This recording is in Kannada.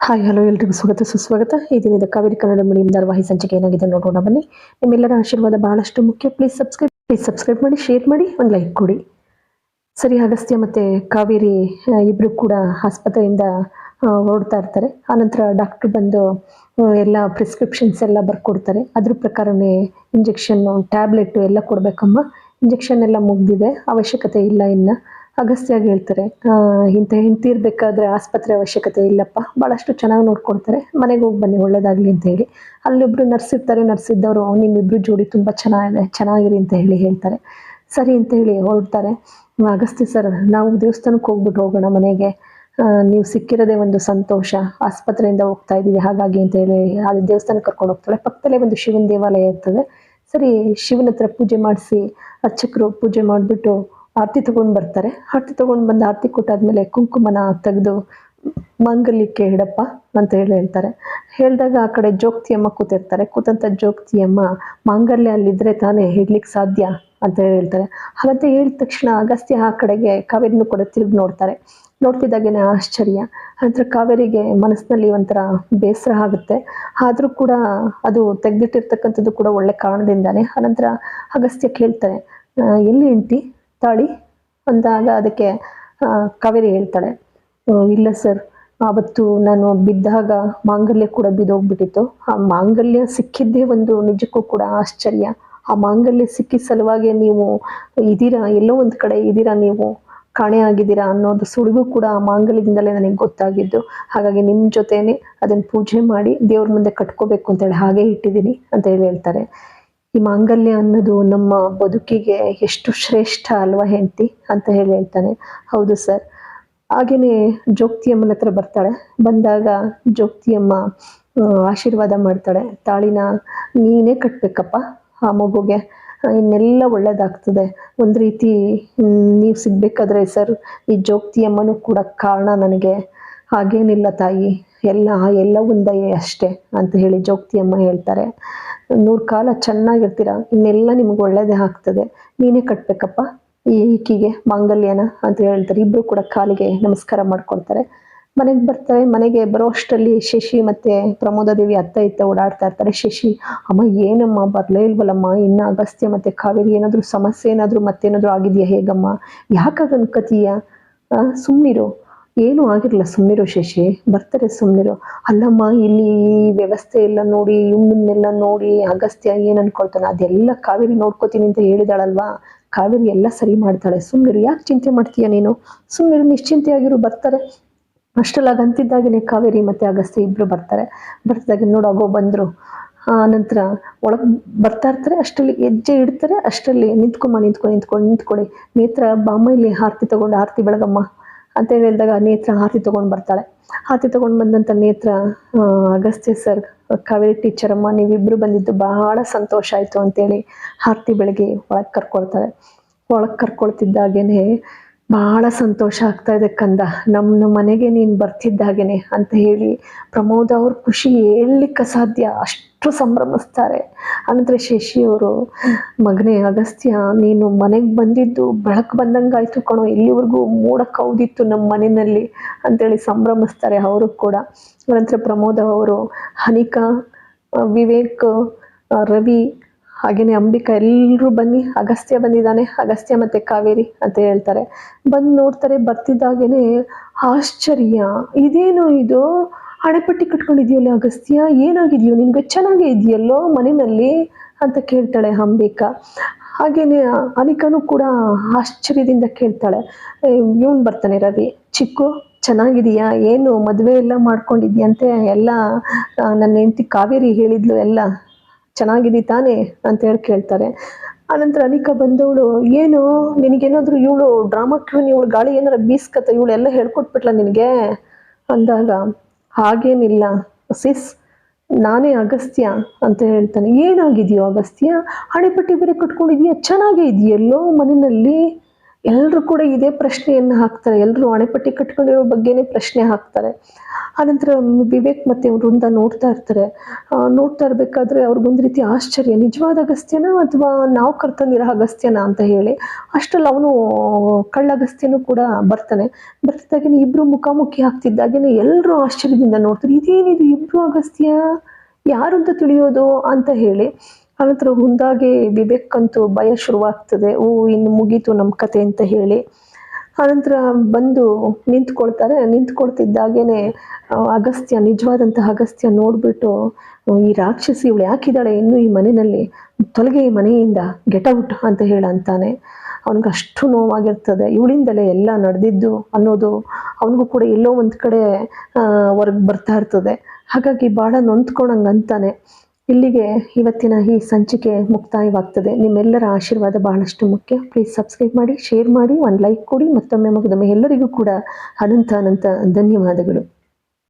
ಹಾಯ್, ಹಲೋ, ಎಲ್ರಿಗೂ ಸ್ವಾಗತ, ಸುಸ್ವಾಗತ. ಈ ದಿನದ ಕಾವೇರಿ ಕನ್ನಡ ಮೀಡಿಯಂ ಧಾರಾವಾಹಿ ಸಂಚಿಕೆ ಏನಾಗಿದೆ ನೋಡೋಣ, ಬನ್ನಿ. ನಿಮ್ಮೆಲ್ಲರ ಆಶೀರ್ವಾದ ಬಹಳಷ್ಟು ಮುಖ್ಯ. ಪ್ಲೀಸ್ ಸಬ್ಸ್ಕ್ರೈಬ್ ಪ್ಲೀಸ್ ಸಬ್ಸ್ಕ್ರೈಬ್ ಮಾಡಿ ಶೇರ್ ಮಾಡಿ, ಒಂದು ಲೈಕ್ ಕೊಡಿ. ಸರಿ, ಅಗಸ್ತ್ಯ ಮತ್ತೆ ಕಾವೇರಿ ಇಬ್ಬರು ಕೂಡ ಆಸ್ಪತ್ರೆಯಿಂದ ಓಡ್ತಾ ಇರ್ತಾರೆ. ಆನಂತರ ಡಾಕ್ಟರ್ ಬಂದು ಎಲ್ಲ ಪ್ರಿಸ್ಕ್ರಿಪ್ಷನ್ಸ್ ಎಲ್ಲ ಬರ್ಕೊಡ್ತಾರೆ. ಅದ್ರ ಪ್ರಕಾರನೇ ಇಂಜೆಕ್ಷನ್ನು ಟ್ಯಾಬ್ಲೆಟ್ ಎಲ್ಲ ಕೊಡಬೇಕಮ್ಮ. ಇಂಜೆಕ್ಷನ್ ಎಲ್ಲ ಮುಗ್ದಿದೆ. ಅವಶ್ಯಕತೆ ಇಲ್ಲ ಇನ್ನು. ಅಗಸ್ತ್ಯಾಗ ಹೇಳ್ತಾರೆ ಆ, ಇಂಥ ಹಿಂತಿರ್ಬೇಕಾದ್ರೆ ಆಸ್ಪತ್ರೆ ಅವಶ್ಯಕತೆ ಇಲ್ಲಪ್ಪ ಭಾಳಷ್ಟು ಚೆನ್ನಾಗಿ ನೋಡ್ಕೊಳ್ತಾರೆ ಮನೆಗೆ ಹೋಗಿ ಬನ್ನಿ ಒಳ್ಳೇದಾಗಲಿ ಅಂತ ಹೇಳಿ. ಅಲ್ಲಿಬ್ರು ನರ್ಸ್ ಇರ್ತಾರೆ ನರ್ಸ್ ಇದ್ದವರು ನಿಮ್ಮಿಬ್ರು ಜೋಡಿ ತುಂಬ ಚೆನ್ನಾಗಿದೆ ಚೆನ್ನಾಗಿರಿ ಅಂತ ಹೇಳಿ ಹೇಳ್ತಾರೆ. ಸರಿ ಅಂತ ಹೇಳಿ ಹೊರಡ್ತಾರೆ. ಅಗಸ್ತ್ಯ ಸರ್ ನಾವು ದೇವಸ್ಥಾನಕ್ಕೆ ಹೋಗ್ಬಿಟ್ಟು ಹೋಗೋಣ ಮನೆಗೆ. ಆ, ನೀವು ಸಿಕ್ಕಿರೋದೇ ಒಂದು ಸಂತೋಷ ಆಸ್ಪತ್ರೆಯಿಂದ ಹೋಗ್ತಾ ಇದ್ದೀವಿ ಹಾಗಾಗಿ ಅಂತ ಹೇಳಿ ಅದು ದೇವಸ್ಥಾನಕ್ಕೆ ಕರ್ಕೊಂಡು ಹೋಗ್ತಾಳೆ ಪಕ್ಕದಲ್ಲೇ ಒಂದು ಶಿವನ ದೇವಾಲಯ ಇರ್ತದೆ. ಸರಿ ಶಿವನ ಹತ್ರ ಪೂಜೆ ಮಾಡಿಸಿ ಅರ್ಚಕರು ಪೂಜೆ ಮಾಡಿಬಿಟ್ಟು ಆರತಿ ತಗೊಂಡು ಬರ್ತಾರೆ. ಆರತಿ ತಗೊಂಡು ಬಂದು ಆರತಿ ಕೊಟ್ಟಾದ್ಮೇಲೆ ಕುಂಕುಮನ ತೆಗೆದು ಮಂಗಲಿಕ್ಕೆ ಇಡಪ್ಪ ಅಂತ ಹೇಳಿ ಹೇಳ್ತಾರೆ. ಹೇಳಿದಾಗ ಆ ಕಡೆ ಜೋಗ್ತಿಯಮ್ಮ ಕೂತಿರ್ತಾರೆ. ಕೂತಂತ ಜೋಗ್ತಿಯಮ್ಮ ಮಾಂಗಲ್ಯ ಅಲ್ಲಿದ್ರೆ ತಾನೇ ಹಿಡ್ಲಿಕ್ಕೆ ಸಾಧ್ಯ ಅಂತ ಹೇಳಿ ಹೇಳ್ತಾರೆ. ಹಾಗಂತ ಹೇಳಿದ ತಕ್ಷಣ ಅಗಸ್ತ್ಯ ಆ ಕಡೆಗೆ ಕಾವೇರಿನೂ ಕೂಡ ತಿರುಗಿ ನೋಡ್ತಾರೆ. ನೋಡ್ತಿದ್ದಾಗೇನೆ ಆಶ್ಚರ್ಯ. ನಂತರ ಕಾವೇರಿಗೆ ಮನಸ್ಸಿನಲ್ಲಿ ಒಂಥರ ಬೇಸರ ಆಗುತ್ತೆ. ಆದರೂ ಕೂಡ ಅದು ತೆಗೆದಿಟ್ಟಿರ್ತಕ್ಕಂಥದ್ದು ಕೂಡ ಒಳ್ಳೆ ಕಾರಣದಿಂದಾನೆ. ಆನಂತರ ಅಗಸ್ತ್ಯ ಕೇಳ್ತಾರೆ ಎಲ್ಲಿ ಹೆಂಡ್ತಿ ತಾಳಿ ಅಂದಾಗ ಅದಕ್ಕೆ ಕಾವೇರಿ ಹೇಳ್ತಾಳೆ. ಇಲ್ಲ ಸರ್. ಆವತ್ತು ನಾನು ಬಿದ್ದಾಗ ಮಾಂಗಲ್ಯ ಕೂಡ ಬಿದ್ದೋಗ್ಬಿಟ್ಟಿತ್ತು. ಆ ಮಾಂಗಲ್ಯ ಸಿಕ್ಕಿದ್ದೇ ಒಂದು ನಿಜಕ್ಕೂ ಕೂಡ ಆಶ್ಚರ್ಯ. ಆ ಮಾಂಗಲ್ಯ ಸಿಕ್ಕಿದ ಸಲುವಾಗಿ ನೀವು ಇದೀರಾ ಎಲ್ಲೋ ಒಂದು ಕಡೆ ಇದೀರಾ ನೀವು? ಕಾಣೆ ಆಗಿದ್ದೀರಾ? ಅನ್ನೋದು ಸುಳಿವು ಕೂಡ ಆ ಮಾಂಗಲ್ಯದಿಂದಲೇ ನನಗೆ ಗೊತ್ತಾಗಿದ್ದು. ಹಾಗಾಗಿ ನಿಮ್ಮ ಜೊತೆನೆ ಅದನ್ನು ಪೂಜೆ ಮಾಡಿ ದೇವ್ರ ಮುಂದೆ ಕಟ್ಕೋಬೇಕು ಅಂತೇಳಿ ಹಾಗೆ ಇಟ್ಟಿದ್ದೀನಿ ಅಂತ ಹೇಳಿ ಹೇಳ್ತಾರೆ. ಈ ಮಾಂಗಲ್ಯ ಅನ್ನೋದು ನಮ್ಮ ಬದುಕಿಗೆ ಎಷ್ಟು ಶ್ರೇಷ್ಠ ಅಲ್ವಾ ಹೆಂಡತಿ ಅಂತ ಹೇಳಿ ಹೇಳ್ತಾನೆ. ಹೌದು ಸರ್. ಹಾಗೆಯೇ ಜೋಗ್ತಿಯಮ್ಮನ ಹತ್ರ ಬರ್ತಾಳೆ. ಬಂದಾಗ ಜೋಗ್ತಿಯಮ್ಮ ಆಶೀರ್ವಾದ ಮಾಡ್ತಾಳೆ. ತಾಳಿನ ನೀನೇ ಕಟ್ಬೇಕಪ್ಪ ಆ ಮಗುಗೆ. ಇನ್ನೆಲ್ಲ ಒಳ್ಳೇದಾಗ್ತದೆ. ಒಂದು ರೀತಿ ನೀವು ಸಿಗ್ಬೇಕಾದ್ರೆ ಸರ್ ಈ ಜೋಗ್ತಿಯಮ್ಮನೂ ಕೂಡ ಕಾರಣ ನನಗೆ. ಹಾಗೇನಿಲ್ಲ ತಾಯಿ. ಎಲ್ಲ ಎಲ್ಲ ಒಂದಯೇ ಅಷ್ಟೇ ಅಂತ ಹೇಳಿ ಜೋಗ್ತಿಯಮ್ಮ ಹೇಳ್ತಾರೆ. ನೂರು ಕಾಲ ಚೆನ್ನಾಗಿರ್ತೀರ? ಇನ್ನೆಲ್ಲ ನಿಮ್ಗೆ ಒಳ್ಳೇದೇ ಆಗ್ತದೆ. ನೀನೇ ಕಟ್ಬೇಕಪ್ಪ. ಈ ಈಕಿಗೆ ಮಾಂಗಲ್ಯನ ಅಂತ ಹೇಳ್ತಾರೆ. ಇಬ್ರು ಕೂಡ ಕಾಲಿಗೆ ನಮಸ್ಕಾರ ಮಾಡ್ಕೊಳ್ತಾರೆ. ಮನೆಗೆ ಬರ್ತಾರೆ. ಮನೆಗೆ ಬರೋ ಅಷ್ಟರಲ್ಲಿ ಶಶಿ ಮತ್ತೆ ಪ್ರಮೋದ ದೇವಿ ಅತ್ತ ಇತ್ತ ಓಡಾಡ್ತಾ ಇರ್ತಾರೆ. ಶಶಿ, ಅಮ್ಮ, ಏನಮ್ಮ? ಬರಲೇ ಇಲ್ವಲ್ಲಮ್ಮ? ಇನ್ನು ಅಗಸ್ತ್ಯ ಮತ್ತೆ ಕಾವೇರಿ ಏನಾದರೂ ಸಮಸ್ಯೆ ಏನಾದರೂ ಮತ್ತೇನಾದರೂ ಆಗಿದೆಯಾ ಹೇಗಮ್ಮ? ಯಾಕಾಗ ಅನ್ಕೋತೀಯ? ಸುಮ್ಮನಿರು ಏನೂ ಆಗಿರಲ್ಲ ಸುಮ್ಮನಿರು ಶಶಿ. ಬರ್ತಾರೆ ಸುಮ್ಮನಿರು ಅಲ್ಲಮ್ಮ, ಇಲ್ಲಿ ವ್ಯವಸ್ಥೆ ಎಲ್ಲ ನೋಡಿ ಇವನ್ನೆಲ್ಲ ನೋಡಿ ಅಗಸ್ತ್ಯ ಏನು ಅನ್ಕೊಳ್ತಾನೆ? ಅದೆಲ್ಲ ಕಾವೇರಿ ನೋಡ್ಕೋತೀನಿ ಅಂತ ಹೇಳಿದಾಳಲ್ವಾ? ಕಾವೇರಿ ಎಲ್ಲ ಸರಿ ಮಾಡ್ತಾಳೆ. ಸುಮ್ಮನಿರು ಯಾಕೆ ಚಿಂತೆ ಮಾಡ್ತೀಯ ನೀನು? ಸುಮ್ಮನಿರು ನಿಶ್ಚಿಂತೆಯಾಗಿರು ಬರ್ತಾರೆ. ಅಷ್ಟರಲ್ಲಾಗ ಅಂತಿದ್ದಾಗನೇ ಕಾವೇರಿ ಮತ್ತೆ ಅಗಸ್ತ್ಯ ಇಬ್ಬರು ಬರ್ತಾರೆ. ಬರ್ತಿದಾಗ ಬಂದ್ರು. ಆ ನಂತರ ಒಳಗ್ ಬರ್ತಾ ಇರ್ತಾರೆ. ಅಷ್ಟರಲ್ಲಿ ಹೆಜ್ಜೆ ಇಡ್ತಾರೆ. ಅಷ್ಟರಲ್ಲಿ ನಿಂತ್ಕೊಮ್ಮ ನಿಂತ್ಕೊಂಡು ನಿಂತ್ಕೊಂಡು. ನಿಂತ್ಕೊಳ್ಳಿ ನೇತ್ರ ಬಾಮ ಇಲ್ಲಿ ಆರತಿ ತಗೊಂಡು, ಆರತಿ ಬೆಳಗಮ್ಮ. ಅಂತ ಹೇಳಿದಾಗ ನೇತ್ರ ಆರತಿ ತಗೊಂಡು ಬರ್ತಾಳೆ. ಆರತಿ ತಗೊಂಡು ಬಂದಂತ ನೇತ್ರ ಅಗಸ್ತ್ಯ ಸರ್ ಕಾವೇರಿ ಟೀಚರ್ ಅಮ್ಮ, ನೀವಿಬ್ರು ಬಂದಿದ್ದು ಬಹಳ ಸಂತೋಷ ಆಯ್ತು ಅಂತೇಳಿ ಆರತಿ ಬೆಳಗ್ಗೆ ಒಳಗೆ ಕರ್ಕೊಳ್ತಾಳೆ ಒಳಗೆ ಕರ್ಕೊಳ್ತಿದ್ದಾಗೇನೆ ಬಹಳ ಸಂತೋಷ ಆಗ್ತಾ ಇದೆ ಕಂದ. ನಮ್ಮ ಮನೆಗೆ ನೀನು ಬರ್ತಿದ್ದಾಗೇನೆ ಅಂತ ಹೇಳಿ ಪ್ರಮೋದ ಅವ್ರ ಖುಷಿ ಹೇಳಲಿಕ್ಕೆ ಸಾಧ್ಯ ಅಷ್ಟು ಸಂಭ್ರಮಿಸ್ತಾರೆ. ಆನಂತರ ಶಶಿಯವರು ಮಗನೇ ಅಗಸ್ತ್ಯ, ನೀನು ಮನೆಗೆ ಬಂದಿದ್ದು ಬೆಳಕು ಆಯಿತು ಕಣೋ. ಇಲ್ಲಿವರೆಗೂ ಮೋಡ ನಮ್ಮ ಮನೆಯಲ್ಲಿ ಅಂತೇಳಿ ಸಂಭ್ರಮಿಸ್ತಾರೆ ಅವರು ಕೂಡ. ಅನಂತರ ಪ್ರಮೋದ ಅವರು, ಹನಿಕಾ, ವಿವೇಕ್, ರವಿ ಹಾಗೇನೆ ಅಂಬಿಕಾ ಎಲ್ಲರೂ ಬನ್ನಿ, ಅಗಸ್ತ್ಯ ಬಂದಿದ್ದಾನೆ, ಅಗಸ್ತ್ಯ ಮತ್ತೆ ಕಾವೇರಿ ಅಂತ ಹೇಳ್ತಾರೆ. ಬಂದು ನೋಡ್ತಾರೆ, ಬರ್ತಿದ್ದಾಗೇನೆ ಆಶ್ಚರ್ಯ. ಇದೇನು ಇದು? ಹಣೆಪಟ್ಟಿ ಕಟ್ಕೊಂಡಿದ್ಯಲ್ಲ ಅಗಸ್ತ್ಯ? ಏನಾಗಿದೆಯೋ? ನಿನ್ಗೆ ಚೆನ್ನಾಗೇ ಇದೆಯಲ್ಲೋ ಮನೆಯಲ್ಲಿ? ಅಂತ ಕೇಳ್ತಾಳೆ ಅಂಬಿಕಾ. ಹಾಗೇನೆ ಅನಿಕಾನು ಕೂಡ ಆಶ್ಚರ್ಯದಿಂದ ಕೇಳ್ತಾಳೆ. ಇವನು ಬರ್ತಾನೆ ರವಿ. ಚಿಕ್ಕು, ಚೆನ್ನಾಗಿದೆಯಾ? ಏನು ಮದುವೆ ಎಲ್ಲ ಮಾಡ್ಕೊಂಡಿದ್ಯಂತೆ? ಎಲ್ಲ ನನ್ನ ಹೆಂಡತಿ ಕಾವೇರಿ ಹೇಳಿದ್ಲು ಎಲ್ಲ. ಚೆನ್ನಾಗಿದಿ ತಾನೆ ಅಂತ ಹೇಳಿ ಕೇಳ್ತಾರೆ. ಆನಂತರ ಅನಿಕಾ ಬಂದವಳು, ಏನು? ನಿನಗೇನಾದರೂ ಇವಳು ಡ್ರಾಮಾ ಕ್ಯೂನ್ ಇವಳು ಗಾಳಿ ಏನಾರ ಬೀಸ್ಕತ್ತ? ಇವಳು ಎಲ್ಲ ಹೇಳ್ಕೊಟ್ಬಿಟ್ಲ ನಿನಗೆ? ಅಂದಾಗ, ಹಾಗೇನಿಲ್ಲ. ಸಿಸ್, ನಾನೇ ಅಗಸ್ತ್ಯ ಅಂತ ಹೇಳ್ತಾನೆ. ಏನಾಗಿದೆಯೋ ಅಗಸ್ತ್ಯ? ಹಣೆಪಟ್ಟಿ ಬೇರೆ ಕಟ್ಕೊಂಡಿದ್ಯಾ? ಚೆನ್ನಾಗೇ ಇದೆಯಲ್ಲೋ ಮನೆಯಲ್ಲಿ? ಎಲ್ಲರೂ ಕೂಡ ಇದೇ ಪ್ರಶ್ನೆಯನ್ನು ಹಾಕ್ತಾರೆ. ಎಲ್ಲರೂ ಅಣೆಪಟ್ಟಿ ಕಟ್ಕೊಂಡಿರೋ ಬಗ್ಗೆನೇ ಪ್ರಶ್ನೆ ಹಾಕ್ತಾರೆ. ಆನಂತರ ವಿವೇಕ್ ಮತ್ತು ವೃಂದ ನೋಡ್ತಾ ಇರ್ತಾರೆ. ನೋಡ್ತಾ ಇರಬೇಕಾದ್ರೆ ಅವ್ರಿಗೊಂದು ರೀತಿ ಆಶ್ಚರ್ಯ. ನಿಜವಾದ ಅಗಸ್ತ್ಯನ ಅಥವಾ ನಾವು ಕರ್ತಂದಿರೋ ಅಗಸ್ತ್ಯನ ಅಂತ ಹೇಳಿ? ಅಷ್ಟರಲ್ಲಿ ಅವನು ಕಳ್ಳಗಸ್ತ್ಯನೂ ಕೂಡ ಬರ್ತಾನೆ. ಬರ್ತಿದ್ದಾಗೇನೆ ಇಬ್ರು ಮುಖಾಮುಖಿ ಆಗ್ತಿದ್ದಾಗೇನೆ ಎಲ್ಲರೂ ಆಶ್ಚರ್ಯದಿಂದ ನೋಡ್ತಾರೆ. ಇದೇನಿದು ಇಬ್ರು ಅಗಸ್ತ್ಯ? ಯಾರು ಅಂತ ತಿಳಿಯೋದು? ಅಂತ ಹೇಳಿ. ಆನಂತರ ಮುಂದಾಗೆ ವಿವೇಕ್ಕಂತೂ ಭಯ ಶುರುವಾಗ್ತದೆ. ಓ, ಇನ್ನು ಮುಗೀತು ನಮ್ಮ ಕತೆ ಅಂತ ಹೇಳಿ. ಆನಂತರ ಬಂದು ನಿಂತ್ಕೊಳ್ತಾರೆ. ನಿಂತ್ಕೊಳ್ತಿದ್ದಾಗೇನೆ ಅಗಸ್ತ್ಯ, ನಿಜವಾದಂತಹ ಅಗಸ್ತ್ಯ ನೋಡ್ಬಿಟ್ಟು ಈ ರಾಕ್ಷಸಿ ಇವಳು ಯಾಕಿದ್ದಾಳೆ? ಇನ್ನೂ ಈ ಮನೆಯಲ್ಲಿ ತೊಲಗೆ ಈ ಮನೆಯಿಂದ ಗೆಟೌಟ್ ಅಂತ ಹೇಳಂತಾನೆ. ಅವನಿಗೆ ಅಷ್ಟು ನೋವಾಗಿರ್ತದೆ. ಇವಳಿಂದಲೇ ಎಲ್ಲ ನಡೆದಿದ್ದು ಅನ್ನೋದು ಅವನಿಗೂ ಕೂಡ ಎಲ್ಲೋ ಒಂದು ಕಡೆ ಹೊರಗೆ ಬರ್ತಾ ಇರ್ತದೆ. ಹಾಗಾಗಿ ಭಾಳ ನೊಂದ್ಕೊಂಡಂಗೆ ಅಂತಾನೆ. ಇಲ್ಲಿಗೆ ಇವತ್ತಿನ ಈ ಸಂಚಿಕೆ ಮುಕ್ತಾಯವಾಗ್ತದೆ. ನಿಮ್ಮೆಲ್ಲರ ಆಶೀರ್ವಾದ ಬಹಳಷ್ಟು ಮುಖ್ಯ. ಪ್ಲೀಸ್ ಸಬ್ಸ್ಕ್ರೈಬ್ ಮಾಡಿ ಶೇರ್ ಮಾಡಿ, ಒಂದು ಲೈಕ್ ಕೊಡಿ. ಮತ್ತೊಮ್ಮೆ ಮಗದೊಮ್ಮೆ ಎಲ್ಲರಿಗೂ ಕೂಡ ಅನಂತ ಅನಂತ ಧನ್ಯವಾದಗಳು.